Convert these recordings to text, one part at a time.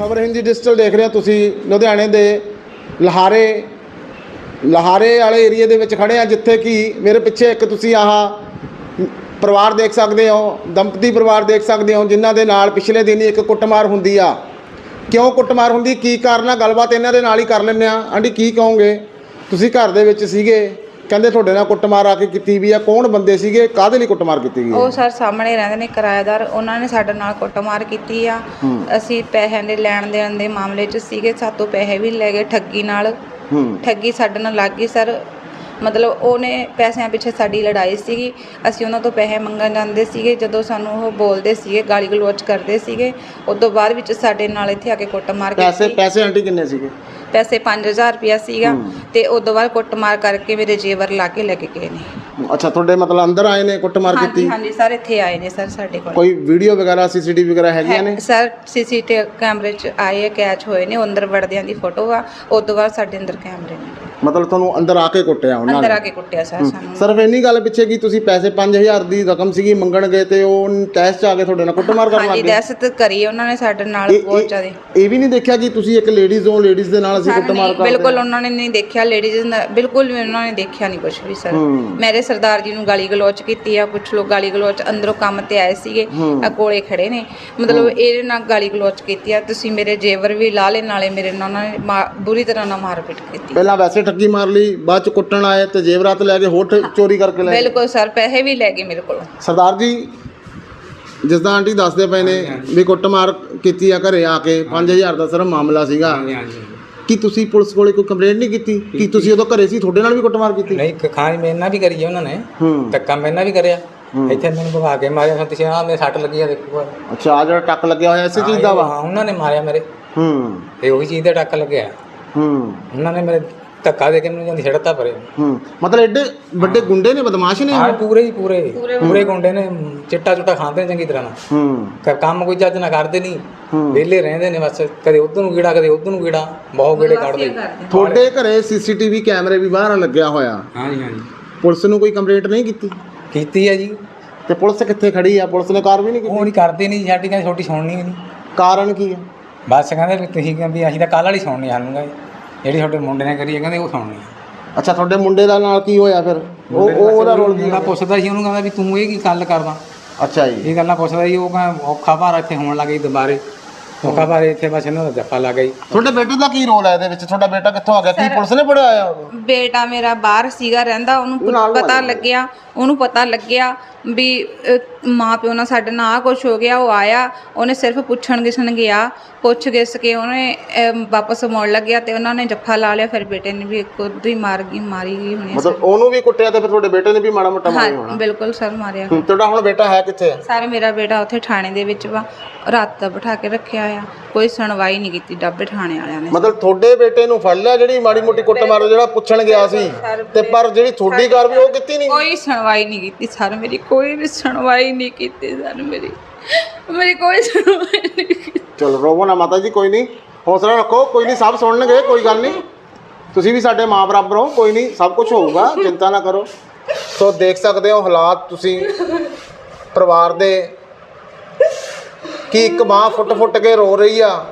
ਖਬਰ ਹਿੰਦੀ ਡਿਜੀਟਲ ਦੇਖ ਰਹੇ ਹੋ ਤੁਸੀਂ, ਲੁਧਿਆਣੇ ਦੇ ਲਹਾਰੇ ਲਹਾਰੇ ਵਾਲੇ ਏਰੀਏ ਦੇ ਵਿੱਚ ਖੜੇ ਆ, ਜਿੱਥੇ ਕਿ ਮੇਰੇ ਪਿੱਛੇ ਇੱਕ ਤੁਸੀਂ ਆਹ ਪਰਿਵਾਰ ਦੇਖ ਸਕਦੇ ਹੋ, ਦੰਪਤੀ ਪਰਿਵਾਰ ਦੇਖ ਸਕਦੇ ਹੋ, ਜਿਨ੍ਹਾਂ ਦੇ ਨਾਲ ਪਿਛਲੇ ਦਿਨ ਇੱਕ ਕੁੱਟਮਾਰ ਹੁੰਦੀ ਆ। ਕਿਉਂ ਕੁੱਟਮਾਰ ਹੁੰਦੀ? ਕੀ ਕਾਰਨ ਆ? ਗੱਲਬਾਤ ਇਹਨਾਂ ਦੇ ਨਾਲ ਹੀ ਕਰ ਲੈਂਦੇ ਆ। ਆਂਟੀ, ਕੀ ਕਹੋਗੇ? ਤੁਸੀਂ ਘਰ ਦੇ ਵਿੱਚ ਸੀਗੇ। ਕਹਿੰਦੇ ਤੁਹਾਡੇ ਨਾਲ ਕੁੱਟਮਾਰ ਆ ਕੇ ਕੀਤੀ ਵੀ ਆ ਕੌਣ ਬੰਦੇ ਸੀਗੇ ਕਾਹਦੇ ਲਈ ਕੁੱਟਮਾਰ ਕੀਤੀ ਗਈ ਉਹ ਸਰ ਸਾਹਮਣੇ ਰਹਿੰਦੇ ਨੇ ਕਿਰਾਏਦਾਰ ਉਹਨਾਂ ਨੇ ਸਾਡੇ ਨਾਲ ਕੁੱਟਮਾਰ ਕੀਤੀ ਆ। ਅਸੀਂ ਪੈਸਿਆਂ ਦੇ ਲੈਣ ਦੇਣ ਦੇ ਮਾਮਲੇ 'ਚ ਸੀਗੇ ਸਾਤੋਂ ਪੈਸੇ ਵੀ ਲੈ ਗਏ ਠੱਗੀ ਨਾਲ। ਠੱਗੀ ਸਾਡੇ ਨਾਲ ਲੱਗ ਗਈ ਸਰ। ਮਤਲਬ ਉਹਨੇ ਪੈਸਿਆਂ ਪਿੱਛੇ ਸਾਡੀ ਲੜਾਈ ਸੀਗੀ। ਅਸੀਂ ਉਹਨਾਂ ਤੋਂ ਪੈਸੇ ਮੰਗਣ ਜਾਂਦੇ ਸੀਗੇ ਜਦੋਂ ਸਾਨੂੰ ਉਹ ਬੋਲਦੇ ਸੀਗੇ ਗਾਲੀ ਗਲੋਚ ਕਰਦੇ ਸੀਗੇ। ਉਦੋਂ ਬਾਅਦ ਵਿੱਚ ਸਾਡੇ ਨਾਲ ਇੱਥੇ ਆ ਕੇ ਕੁੱਟਮਾਰ ਪੈਸੇ ਕੀਤੀ। ਪੈਸੇ ਆਂਟੀ ਕਿੰਨੇ ਸੀਗੇ? ਪੈਸੇ 5000 ਰੁਪਇਆ ਸੀਗਾ ਤੇ ਉਦੋਂ ਬਾਅਦ ਕੁੱਟਮਾਰ ਕਰਕੇ ਮੇਰੇ ਜੇਵਰ ਲਾ ਕੇ ਲੈ ਕੇ ਗਏ ਨੇ। ਅੱਛਾ ਤੁਹਾਡੇ ਮਤਲਬ ਅੰਦਰ ਆਏ ਨੇ ਕੁੱਟਮਾਰ ਹਾਂਜੀ ਕੀਤੀ? ਹਾਂਜੀ ਸਰ ਇੱਥੇ ਆਏ ਨੇ ਸਰ ਸਾਡੇ ਕੋਲ। ਕੋਈ ਵੀਡੀਓ ਵਗੈਰਾ ਸੀਸੀਟੀਵੀ ਵਗੈਰਾ ਹੈਗੀਆਂ ਨੇ? ਸਰ ਸੀਸੀਟੀਵੀ ਕੈਮਰੇ 'ਚ ਆਏ ਆ ਕੈਚ ਹੋਏ ਨੇ ਉਹ ਅੰਦਰ ਵੜਦਿਆਂ ਦੀ ਫੋਟੋ ਆ। ਉਸ ਤੋਂ ਬਾਅਦ ਸਾਡੇ ਅੰਦਰ ਕੈਮਰੇ ਨੇ। ਮਤਲਬ ਤੁਹਾਨੂੰ ਅੰਦਰ ਆ ਕੇ ਕੁੱਟਿਆ ਉਹਨਾਂ ਅੰਦਰ ਨੇ। ਆ ਕੇ ਕੁੱਟਿਆ ਸਰ ਸਾਨੂੰ। ਸਿਰਫ ਇੰਨੀ ਗੱਲ ਪਿੱਛੇ ਕਿ ਤੁਸੀਂ ਪੈਸੇ 5000 ਦੀ ਰਕਮ ਸੀਗੀ ਮੰਗਣ ਗਏ ਤੇ ਉਹ ਟੈਸਟ 'ਚ ਆ ਕੇ ਤੁਹਾਡੇ ਨਾਲ ਕੁੱਟਮਾਰ ਕਰਨ ਹਾਂਜੀ ਲੱਗ ਗਏ ਦਹਿਸ਼ਤ ਕਰੀ ਉਹਨਾਂ ਨੇ ਸਾਡੇ ਨਾਲ ਇਹ- ਬਹੁਤ ਜ਼ਿਆਦਾ। ਇਹ ਵੀ ਨਹੀਂ ਦੇਖਿਆ ਕਿ ਤੁਸੀਂ ਇੱਕ ਲੇਡੀਜ਼ ਹੋ ਲੇਡੀਜ਼ ਦੇ ਨਾਲ ਅਸੀਂ ਸਰ ਕੁੱਟਮਾਰ ਨਹੀਂ ਕਰਦੇ ਬਿਲਕੁਲ ਉਹਨਾਂ ਨੇ ਨਹੀਂ ਦੇਖਿਆ ਲੇਡੀਜ਼ ਬਿਲਕੁਲ ਵੀ ਉਹਨਾਂ ਨੇ ਦੇਖਿਆ ਨਹੀਂ ਕੁਝ ਵੀ ਸਰ। ਮੇਰੇ ਸਰਦਾਰ ਜੀ ਨੂੰ ਗਾਲੀ ਗਲੋਚ ਕੀਤੀ ਆ ਕੁਝ ਲੋਕ ਗਾਲੀ ਗਲੋਚ ਅੰਦਰੋਂ ਕੰਮ ਤੇ ਆਏ ਸੀਗੇ ਆ ਕੋਲੇ ਖੜੇ ਨੇ। ਮਤਲਬ ਇਹਦੇ ਨਾਲ ਗਾਲੀ ਗਲੋਚ ਕੀਤੀ ਆ ਤੁਸੀਂ ਮੇਰੇ ਜੇਵਰ ਵੀ ਲਾ ਲੈ ਨਾਲੇ ਮੇਰੇ ਨਾਲ ਉਹਨਾਂ ਨੇ ਮਾ- ਬੁਰੀ ਤਰ੍ਹਾਂ ਨਾਲ ਮਾਰਪੀਟ ਕੀਤੀ। ਪਹਿਲਾਂ ਵੈਸੇ ਠੱਗੀ ਮਾਰ ਲਈ ਬਾਅਦ ਚ ਕੁੱਟਣ ਆਏ ਤੇ ਜੇਵਰਾਤ ਲੈ ਕੇ ਹੋਰ ਠ- ਚੋਰੀ ਕਰਕੇ ਲੈ ਗਏ। ਬਿਲਕੁਲ ਸਰ ਪੈਸੇ ਵੀ ਲੈ ਗਏ ਮੇਰੇ ਕੋਲੋਂ। ਸਰਦਾਰ ਜੀ ਜਿਸ ਦਾ ਆਂਟੀ ਦੱਸਦੇ ਪਏ ਨੇ ਵੀ ਕੁੱਟਮਾਰ ਕੀਤੀ ਆ ਘਰੇ ਆ ਕੇ 5000 ਦਾ ਸਿਰਫ ਮਾਮਲਾ ਸੀਗਾ। ਹਾਂਜੀ ਹਾਂਜੀ। ਕੀ ਤੁਸੀਂ ਪੁਲਿਸ ਕੋਲੇ ਕੋਈ ਕੰਪਲੇਂਟ ਨਹੀਂ ਕੀਤੀ? ਕੀ ਤੁਸੀਂ ਉਦੋਂ ਘਰੇ ਸੀ ਤੁਹਾਡੇ ਨਾਲ ਵੀ ਕੁੱਟਮਾਰ ਕੀਤੀ? ਨਹੀਂ ਕ- ਖਾਣ ਮੇਰੇ ਨਾਲ ਵੀ ਕਰੀ ਹੈ ਉਹਨਾਂ ਨੇ। ਹੂੰ। ਧੱਕਾ ਮੇਰੇ ਨਾਲ ਵੀ ਕਰਿਆ। ਇੱਥੇ ਮੈਨੂੰ ਭਗਾ ਕੇ ਮਾਰਿਆ ਫਿਰ ਤੁਸੀਂ ਆ ਮੇਰੇ ਸੱਟ ਲੱਗੀ ਆ ਦੇਖੋ ਅੱਛਾ ਆ ਜਿਹੜਾ ਟੱਕ ਲੱਗਿਆ ਹੋਇਆ ਇਸੇ ਚੀਜ਼ ਦਾ ਵਾ? ਹਾਂ ਉਹਨਾਂ ਨੇ ਮਾਰਿਆ ਮੇਰੇ। ਹੂੰ। ਇਹ ਉਹੀ ਚੀਜ਼ ਦਾ ਟੱਕ ਲੱਗਿਆ। ਹੂੰ। ਉਹਨਾਂ ਨੇ ਮੇਰੇ ਧੱਕਾ ਦੇ ਕੇ ਮੈਨੂੰ ਜਾਂਦੀ ਛੜਤਾ ਪਰੇ। ਹੂੰ ਮਤਲਬ ਐਡੇ ਵੱਡੇ ਗੁੰਡੇ ਨੇ ਬਦਮਾਸ਼ ਨੇ? ਹਾਂ ਪੂਰੇ ਹੀ ਪੂਰੇ। ਪੂਰੇ ਗੁੰਡੇ। ਨੇ ਚਿੱਟਾ ਚੁੱਟਾ ਖਾਂਦੇ ਨੇ ਚੰਗੀ ਤਰ੍ਹਾਂ ਨਾਲ। ਹੂੰ। ਕ- ਕੰਮ ਕੋਈ ਚੱਜ ਨਾ ਕਰਦੇ ਨਹੀਂ। ਵਿਹਲੇ ਰਹਿੰਦੇ ਨੇ ਬਸ ਕਦੇ ਉਧਰ ਨੂੰ ਗੀੜਾ ਕਦੇ ਉਧਰ ਨੂੰ ਗੀੜਾ ਬਹੁਤ ਗੀੜੇ ਕੱਢਦੇ। ਤੁਹਾਡੇ ਘਰੇ ਸੀਸੀਟੀਵੀ ਕੈਮਰੇ ਵੀ ਬਾਹਰ ਲੱਗਿਆ ਹੋਇਆ? ਹਾਂਜੀ ਹਾਂਜੀ। ਪੁਲਿਸ ਨੂੰ ਕੋਈ ਕੰਪਲੇਂਟ ਨਹੀਂ ਕੀਤੀ? ਕੀਤੀ ਹੈ ਜੀ। ਤੇ ਪੁਲਿਸ ਕਿੱਥੇ ਖੜੀ ਆ? ਪੁਲਿਸ ਨੇ ਕਾਰਵਾਈ ਨਹੀਂ ਕੀਤੀ? ਉਹ ਨਹੀਂ ਕਰਦੇ ਨਹੀਂ ਸਾਡੀ ਕਹਿੰਦੇ ਛੋਟੀ ਸੁਣਨੀ ਨਹੀਂ। ਕਾਰਨ ਕੀ ਹੈ? ਬਸ ਕਹਿੰਦੇ ਤੁਸੀਂ ਕਹਿੰਦੇ ਅਸੀਂ ਤਾਂ ਕੱਲ ਵਾਲੀ ਸੁਣਨੀ ਸਾਨੂੰ ਕਹਿੰਦੇ। ਜਿਹੜੀ ਤੁਹਾਡੇ ਮੁੰਡੇ ਨੇ ਕਰੀ ਹੈ ਕਹਿੰਦੇ ਉਹ ਸੁਣਨੀ ਆ ਅੱਛਾ ਤੁਹਾਡੇ ਮੁੰਡੇ ਦਾ ਨਾਲ ਕੀ ਹੋਇਆ ਫਿਰ? ਉਹ ਉਹ ਉਹਦਾ ਰੋਲ ਕੀ ਮੁੰਡਾ ਪੁੱਛਦਾ ਸੀ ਉਹਨੂੰ ਕਹਿੰਦਾ ਵੀ ਤੂੰ ਇਹ ਕੀ ਗੱਲ ਕਰਦਾ? ਅੱਛਾ ਜੀ। ਇਹ ਗੱਲਾਂ ਪੁੱਛਦਾ ਸੀ ਉਹ ਕਹਿੰਦਾ ਔਖਾ ਭਾਰ ਇੱਥੇ ਹੋਣ ਲੱਗੀ ਦੁਬਾਰੇ। ਔਖਾ ਭਾਰ ਇੱਥੇ ਬਸ ਇਹਨਾਂ ਦਾ ਜੱਫਾ ਲੱਗ ਗਈ। ਤੁਹਾਡੇ ਬੇਟੇ ਦਾ ਕੀ ਰੋਲ ਹੈ ਇਹਦੇ ਵਿੱਚ? ਤੁਹਾਡਾ ਬੇਟਾ ਕਿੱਥੋਂ ਆ ਗਿਆ? ਕੀ ਪੁਲਿਸ ਨੇ ਫੜਿਆ ਆਇਆ ਉਹਨੂੰ? ਬੇਟਾ ਮੇਰਾ ਬਾਹਰ ਸੀਗਾ ਰਹਿੰਦਾ ਉਹਨੂੰ ਪ- ਪਤਾ ਲੱਗਿਆ ਉਹਨੂੰ ਪਤਾ ਲੱਗਿਆ ਵੀ ਅ, ਮਾਂ ਪਿਓ ਨਾਲ ਸਾਡੇ ਨਾਲ ਆ ਕੁਝ ਹੋ ਗਿਆ ਉਹ ਆਇਆ ਉਹਨੇ ਸਿਰਫ ਪੁੱਛਣ ਗਿਸਣ ਗਿਆ। ਪੁੱਛ ਗਿਸ ਕੇ ਉਹਨੇ ਵਾਪਸ ਮੋੜ ਲੱਗਿਆ ਤੇ ਉਹਨਾਂ ਨੇ ਜੱਫਾ ਲਾ ਲਿਆ ਫਿਰ ਬੇਟੇ ਨੇ ਵੀ ਖੁਦ ਹੀ ਮਾਰ ਗਈ ਮਾਰੀ ਗਈ ਹੋਣੀ ਮਤਲਬ ਉਹਨੂੰ ਵੀ ਕੁੱਟਿਆ ਤੇ ਫਿਰ ਤੁਹਾਡੇ ਬੇਟੇ ਨੇ ਵੀ ਮਾੜਾ ਮੋਟਾ ਮਾਰਿਆ ਹਾਂ ਹੋਣਾ। ਬਿਲਕੁਲ ਸਰ ਮਾਰਿਆ। ਤੁਹਾਡਾ ਹੁਣ ਬੇਟਾ ਹੈ ਕਿੱਥੇ ਸਾਰੇ ਮੇਰਾ ਬੇਟਾ ਉੱਥੇ ਥਾਣੇ ਦੇ ਵਿੱਚ ਵਾ ਰਾਤ ਦਾ ਬਿਠਾ ਕੇ ਰੱਖਿਆ ਆ। ਕੋਈ ਸੁਣਵਾਈ ਨਹੀਂ ਕੀਤੀ ਡੱਬੇ ਥਾਣੇ ਵਾਲਿਆਂ ਨੇ। ਮਤਲਬ ਤੁਹਾਡੇ ਬੇਟੇ ਨੂੰ ਫੜ ਲਿਆ ਜਿਹੜੀ ਮਾੜੀ ਮੋਟੀ ਕੁੱਟ ਮਾਰੋ ਜਿਹੜਾ ਪੁੱਛਣ ਗਿਆ ਸੀ? ਤੇ ਪਰ ਜਿਹੜੀ ਤੁਹਾਡੀ ਕਾਰਵਾਈ ਉਹ ਕੀਤੀ ਨਹੀਂ? ਕੋਈ ਸੁਣਵਾਈ ਨਹੀਂ ਕੀਤੀ ਸਰ ਮੇਰੀ ਕੋਈ ਵੀ ਸੁਣਵਾਈ ਨਹੀਂ ਕੀਤੀ ਸਰ ਮੇਰੀ। ਮੇਰੀ ਕੋਈ ਸੁਣਵਾਈ ਨਹੀਂ ਚਲੋ, ਰੋਵੋ ਨਾ ਮਾਤਾ ਜੀ, ਕੋਈ ਨਹੀਂ। ਹੌਸਲਾ ਰੱਖੋ, ਕੋਈ ਨਹੀਂ, ਸਭ ਸੁਣਨਗੇ, ਕੋਈ ਗੱਲ ਨਹੀਂ। ਤੁਸੀਂ ਵੀ ਸਾਡੇ ਮਾਂ ਬਰਾਬਰ ਹੋ, ਕੋਈ ਨਹੀਂ, ਸਭ ਕੁਝ ਹੋਊਗਾ, ਚਿੰਤਾ ਨਾ ਕਰੋ। ਸੋ ਦੇਖ ਸਕਦੇ ਹੋ ਹਾਲਾਤ ਤੁਸੀਂ ਪਰਿਵਾਰ ਦੇ। ਕਿ ਇੱਕ ਮਾਂ ਫੁੱਟ-ਫੁੱਟ ਕੇ ਰੋ ਰਹੀ ਆ।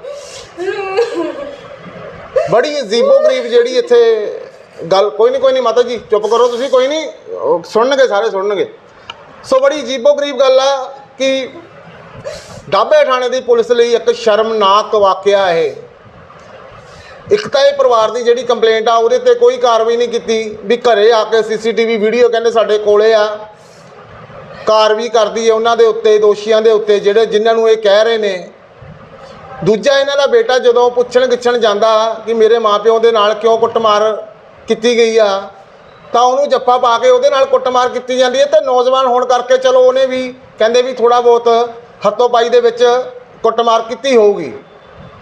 ਬੜੀ ਅਜੀਬੋ ਗਰੀਬ ਜਿਹੜੀ ਇੱਥੇ ਗੱਲ, ਕੋਈ ਨਹੀਂ ਕੋਈ ਨਹੀਂ ਮਾਤਾ ਜੀ, ਚੁੱਪ ਕਰੋ ਤੁਸੀਂ, ਕੋਈ ਨਹੀਂ ਸੁਣਨਗੇ, ਸਾਰੇ ਸੁਣਨਗੇ। ਸੋ ਬੜੀ ਅਜੀਬੋ ਗਰੀਬ ਗੱਲ ਆ ਕਿ ਡਾਬੇ ਥਾਣੇ ਦੀ ਪੁਲਿਸ ਲਈ ਇੱਕ ਸ਼ਰਮਨਾਕ ਵਾਕਿਆ ਇਹ। ਇੱਕ ਤਾਂ ਇਹ ਪਰਿਵਾਰ ਦੀ ਜਿਹੜੀ ਕੰਪਲੇਂਟ ਆ, ਉਹਦੇ ਤੇ ਕੋਈ ਕਾਰਵਾਈ ਨਹੀਂ ਕੀਤੀ ਵੀ ਘਰੇ ਆ ਕੇ ਸੀਸੀਟੀਵੀ ਵੀਡੀਓ ਕਹਿੰਦੇ ਸਾਡੇ ਕੋਲੇ ਆ। ਕਾਰਵਾਈ ਕਰਦੀ ਹੈ ਉਹਨਾਂ ਦੇ ਉੱਤੇ, ਦੋਸ਼ੀਆਂ ਦੇ ਉੱਤੇ, ਜਿਹੜੇ ਜਿਨ੍ਹਾਂ ਨੂੰ ਇਹ ਕਹਿ ਰਹੇ ਨੇ। ਦੂਜਾ ਇਹਨਾਂ ਦਾ ਬੇਟਾ ਜਦੋਂ ਪੁੱਛਣ ਗਿੱਛਣ ਜਾਂਦਾ ਕਿ ਮੇਰੇ ਮਾਪਿਓ ਦੇ ਨਾਲ ਕਿਉਂ ਕੁੱਟਮਾਰ ਕੀਤੀ ਗਈ ਆ, ਤਾਂ ਉਹਨੂੰ ਜੱਫਾ ਪਾ ਕੇ ਉਹਦੇ ਨਾਲ ਕੁੱਟਮਾਰ ਕੀਤੀ ਜਾਂਦੀ ਹੈ ਤੇ ਨੌਜਵਾਨ ਹੋਣ ਕਰਕੇ ਚਲੋ ਉਹਨੇ ਵੀ ਕਹਿੰਦੇ ਵੀ ਥੋੜਾ ਬਹੁਤ ਹੱਥੋਂ ਪਾਈ ਦੇ ਵਿੱਚ ਕੁੱਟਮਾਰ ਕੀਤੀ ਹੋਊਗੀ।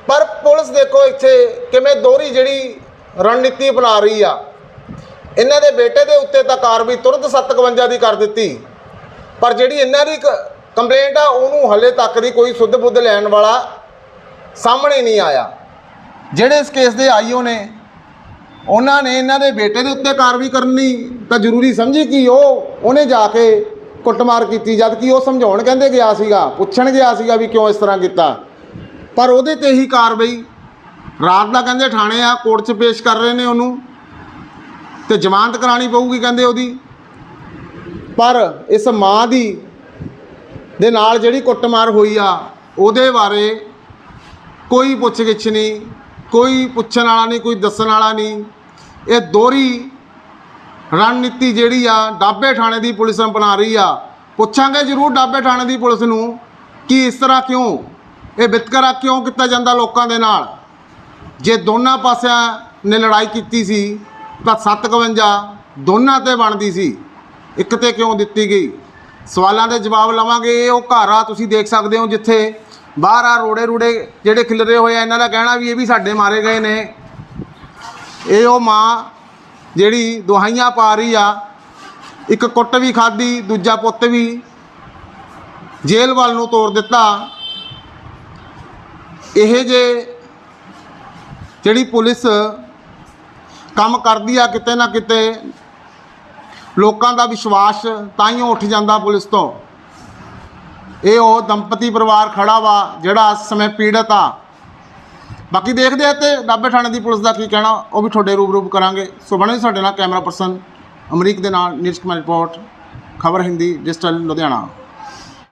ਪਰ ਪੁਲਿਸ ਦੇਖੋ ਇੱਥੇ ਕਿਵੇਂ ਦੋਹਰੀ ਜਿਹੜੀ ਰਣਨੀਤੀ ਅਪਣਾ ਰਹੀ ਆ। ਇਹਨਾਂ ਦੇ ਬੇਟੇ ਦੇ ਉੱਤੇ ਤਾਂ ਕਾਰਵਾਈ ਤੁਰੰਤ 751 ਦੀ ਕਰ ਦਿੱਤੀ। ਪਰ ਜਿਹੜੀ ਇਹਨਾਂ ਦੀ ਕੰਪਲੇਂਟ ਆ, ਉਹਨੂੰ ਹਲੇ ਤੱਕ ਦੀ ਕੋਈ ਸੁੱਧ ਬੁੱਧ ਲੈਣ ਵਾਲਾ ਸਾਹਮਣੇ ਨਹੀਂ ਆਇਆ। ਜਿਹੜੇ ਇਸ ਕੇਸ ਦੇ ਆਈਓ ਨੇ, ਉਹਨਾਂ ਨੇ ਇਹਨਾਂ ਦੇ ਬੇਟੇ ਦੇ ਉੱਤੇ ਕਾਰਵਾਈ ਕਰਨੀ ਤਾਂ ਜ਼ਰੂਰੀ ਸਮਝੀ ਕਿ ਉਹ, ਉਹਨੇ ਜਾ ਕੇ ਕੁੱਟਮਾਰ ਕੀਤੀ ਜਦ ਕਿ ਉਹ ਸਮਝਾਉਣ ਕਹਿੰਦੇ ਗਿਆ ਸੀਗਾ, ਪੁੱਛਣ ਗਿਆ ਸੀਗਾ ਵੀ ਕਿਉਂ ਇਸ ਤਰ੍ਹਾਂ ਕੀਤਾ। ਪਰ ਉਹਦੇ ਤੇ ਹੀ ਕਾਰਵਾਈ, ਰਾਤ ਦਾ ਕਹਿੰਦੇ ਥਾਣੇ ਆ, ਕੋਰਟ 'ਚ ਪੇਸ਼ ਕਰ ਰਹੇ ਨੇ ਉਹਨੂੰ, ਤੇ ਜ਼ਮਾਨਤ ਕਰਾਣੀ ਪਊਗੀ ਕਹਿੰਦੇ ਉਹਦੀ। ਪਰ ਇਸ ਮਾਂ ਦੀ, ਦੇ ਨਾਲ ਜਿਹੜੀ ਕੁੱਟਮਾਰ ਹੋਈ ਆ, ਉਹਦੇ ਬਾਰੇ ਕੋਈ ਪੁੱਛਗਿੱਛ ਨਹੀਂ, ਕੋਈ ਪੁੱਛਣ ਵਾਲਾ ਨਹੀਂ, ਕੋਈ ਦੱਸਣ ਵਾਲਾ ਨਹੀਂ। ਇਹ ਦੋਹਰੀ ਰਣਨੀਤੀ ਜਿਹੜੀ ਆ, ਡਾਬੇ ਥਾਣੇ ਦੀ ਪੁਲਿਸ ਨੂੰ ਬਣਾ ਰਹੀ ਆ। ਪੁੱਛਾਂਗੇ ਜ਼ਰੂਰ ਡਾਬੇ ਥਾਣੇ ਦੀ ਪੁਲਿਸ ਨੂੰ ਕਿ ਇਸ ਤਰ੍ਹਾਂ ਕਿਉਂ, ਇਹ ਵਿਤਕਰਾ ਕਿਉਂ ਕੀਤਾ ਜਾਂਦਾ ਲੋਕਾਂ ਦੇ ਨਾਲ? ਜੇ ਦੋਨਾਂ ਪਾਸਿਆਂ ਨੇ ਲੜਾਈ ਕੀਤੀ ਸੀ, ਤਾਂ 751 ਦੋਨਾਂ ਤੇ ਬਣਦੀ ਸੀ, ਇੱਕ ਤੇ ਕਿਉਂ ਦਿੱਤੀ ਗਈ? ਸਵਾਲਾਂ ਦੇ ਜਵਾਬ ਲਵਾਂਗੇ, ਇਹ ਉਹ ਘਰ ਆ, ਤੁਸੀਂ ਦੇਖ ਸਕਦੇ ਹੋ ਜਿੱਥੇ ਬਾਹਰ ਆ ਰੋੜੇ ਰੂੜੇ ਜਿਹੜੇ ਖਿਲਰੇ ਹੋਏ ਆ, ਇਹਨਾਂ ਦਾ ਕਹਿਣਾ ਵੀ ਇਹ ਵੀ ਸਾਡੇ ਮਾਰੇ ਗਏ ਨੇ। ਇਹ ਉਹ ਮਾਂ ਜਿਹੜੀ ਦੁਹਾਈਆਂ ਪਾ ਰਹੀ ਆ, ਇੱਕ ਕੁੱਟ ਵੀ ਖਾਧੀ, ਦੂਜਾ ਪੁੱਤ ਵੀ ਜੇਲ੍ਹ ਵੱਲ ਨੂੰ ਤੋਰ ਦਿੱਤਾ। ਇਹ ਜੇ ਜਿਹੜੀ ਪੁਲਿਸ ਕੰਮ ਕਰਦੀ ਆ ਕਿਤੇ ਨਾ ਕਿਤੇ, ਲੋਕਾਂ ਦਾ ਵਿਸ਼ਵਾਸ ਤਾਂ ਹੀ ਉੱਠ ਜਾਂਦਾ ਪੁਲਿਸ ਤੋਂ। ਇਹ ਉਹ ਦੰਪਤੀ ਪਰਿਵਾਰ ਖੜਾ ਵਾ ਜਿਹੜਾ ਇਸ ਸਮੇਂ ਪੀੜਤ ਆ। ਬਾਕੀ ਦੇਖਦੇ ਆ ਤੇ ਡਾਬੇ ਥਾਣੇ ਦੀ ਪੁਲਿਸ ਦਾ ਕੀ ਕਹਿਣਾ, ਉਹ ਵੀ ਤੁਹਾਡੇ ਰੂਬਰੂ ਕਰਾਂਗੇ। ਸੋ ਬਣੇ ਸਾਡੇ ਨਾਲ ਕੈਮਰਾ ਪਰਸਨ, ਅਮਰੀਕ ਦੇ ਨਾਲ, ਨੀਰਜ ਕੁਮਾਰ ਰਿਪੋਰਟ, ਖਬਰ ਹਿੰਦੀ, ਡਿਜੀਟਲ ਲੁਧਿਆਣਾ।